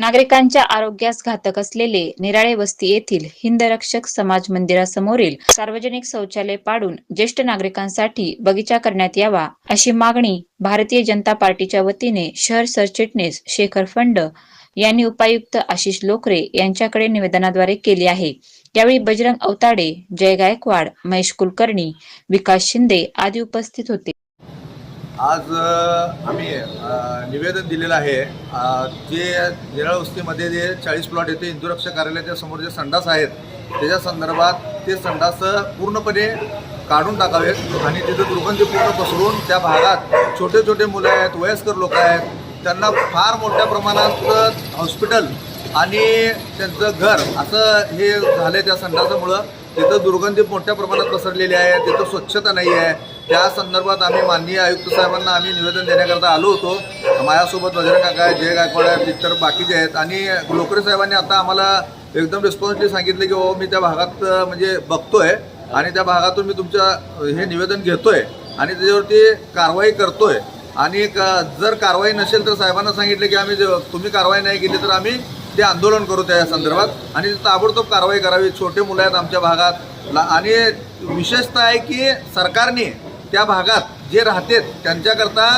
नागरिकांच्या आरोग्यास घातक असलेले निराळे वस्ती येथील हिंदरक्षक समाज मंदिरासमोरील सार्वजनिक शौचालय पाडून ज्येष्ठ नागरिकांसाठी बगीचा करण्यात यावा अशी मागणी भारतीय जनता पार्टीच्या वतीने शहर सरचिटणीस शेखर फंड यांनी उपायुक्त आशिष लोकरे यांच्याकडे निवेदनाद्वारे केली आहे. यावेळी बजरंग अवताडे जय गायकवाड महेश कुलकर्णी विकास शिंदे आदी उपस्थित होते. आज आम्ही निवेदन दिलेलं आहे जे निराळ वस्तीमध्ये जे चाळीस प्लॉट येथे इंदुरक्षक कार्यालयाच्या समोर जे संडास आहेत त्याच्या संदर्भात ते संडास पूर्णपणे काढून टाकावेत आणि तिथं दुर्गंधी पूर्ण पसरून त्या भागात छोटे छोटे मुलं आहेत वयस्कर लोक आहेत त्यांना फार मोठ्या प्रमाणात हॉस्पिटल आणि त्यांचं घर असं हे झालं त्या संडासामुळं. तिथं दुर्गंधी मोठ्या प्रमाणात पसरलेली आहे तिथं स्वच्छता नाही आहे. त्या संदर्भात आम्ही माननीय आयुक्त साहेबांना आम्ही निवेदन देण्याकरता आलो होतो. माझ्यासोबत वज्र काका आहे जय गायकवाड आहेत इतर बाकीचे आहेत. आणि लोकरे साहेबांनी आता आम्हाला एकदम रिस्पॉन्सिबली सांगितलं की बाबा मी त्या भागात म्हणजे बघतोय आणि त्या भागातून मी तुमच्या हे निवेदन घेतोय आणि त्याच्यावरती कारवाई करतोय. आणि जर कारवाई नसेल तर साहेबांना सांगितलं की आम्ही तुम्ही कारवाई नाही केली तर आम्ही ते आंदोलन करू त्या संदर्भात. आणि ताबडतोब कारवाई करावी. छोटे मुलं आहेत आमच्या भागात. आणि विशेषतः आहे की सरकारने त्या भागात जे राहतेत त्यांच्याकरता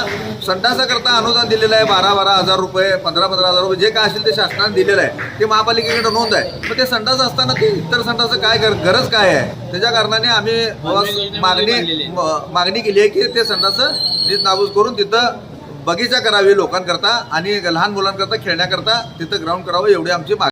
संडासाकरता अनुदान दिलेलं आहे. बारा बारा हजार रुपये पंधरा पंधरा हजार रुपये जे काय असेल ते शासनाने दिलेलं आहे. ते महापालिकेकडे नोंद आहे. मग ते संडास असताना ते इतर संडासं काय गर गरज काय आहे? त्याच्या कारणाने आम्ही मागणी मागणी केली आहे की ते संडासं नीट नाबूद करून तिथं बगीचा करावी लोकांकरता आणि लहान मुलांकरता खेळण्याकरता तिथं ग्राउंड करावं एवढी आमची मागणी